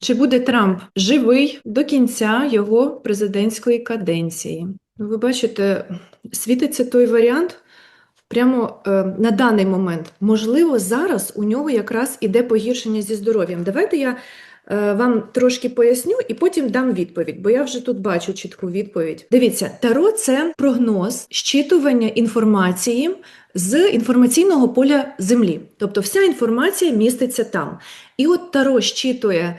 Чи буде Трамп живий до кінця його президентської каденції? Ну, ви бачите, світиться той варіант прямо е, на даний момент. Можливо, зараз у нього якраз іде погіршення зі здоров'ям. Давайте я е, вам трошки поясню і потім дам відповідь, бо я вже тут бачу чітку відповідь. Дивіться, Таро це прогноз щитування інформації з інформаційного поля Землі. Тобто вся інформація міститься там. І от Таро щитує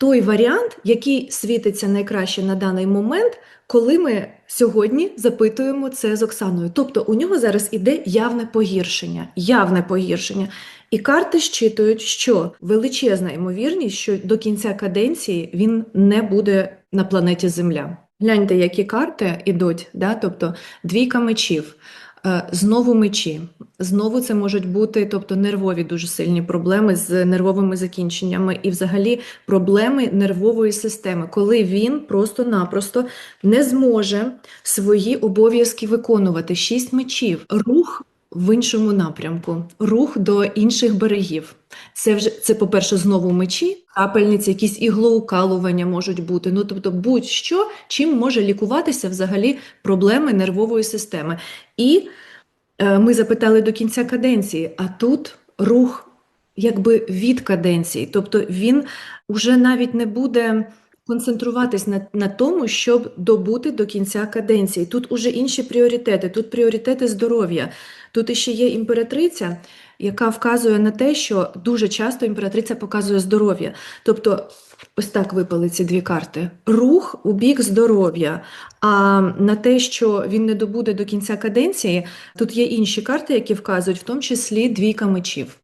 той варіант, який світиться найкраще на даний момент, коли ми сьогодні запитуємо це з Оксаною. Тобто у нього зараз іде явне погіршення, явне погіршення. І карти щитують, що величезна ймовірність, що до кінця каденції він не буде на планеті Земля. Гляньте, які карти йдуть, да? тобто двійка мечів. Е, Знову мечі. Знову це можуть бути, тобто нервові дуже сильні проблеми з нервовими закінченнями і взагалі проблеми нервової системи, коли він просто-напросто не зможе свої обов'язки виконувати. Шість мечів, рух в іншому напрямку, рух до інших берегів. Це вже це, по-перше, знову мечі, капельниці, якісь іглоукалування можуть бути. Ну тобто, будь-що, чим може лікуватися взагалі проблеми нервової системи. І ми запитали до кінця каденції, а тут рух якби від каденції. Тобто він уже навіть не буде концентруватись на, на тому, щоб добути до кінця каденції. Тут уже інші пріоритети, тут пріоритети здоров'я. Тут іще є імператриця, яка вказує на те, що дуже часто імператриця показує здоров'я. Тобто, ось так випали ці дві карти: рух у бік здоров'я. А на те, що він не добуде до кінця каденції, тут є інші карти, які вказують, в тому числі двійка мечів.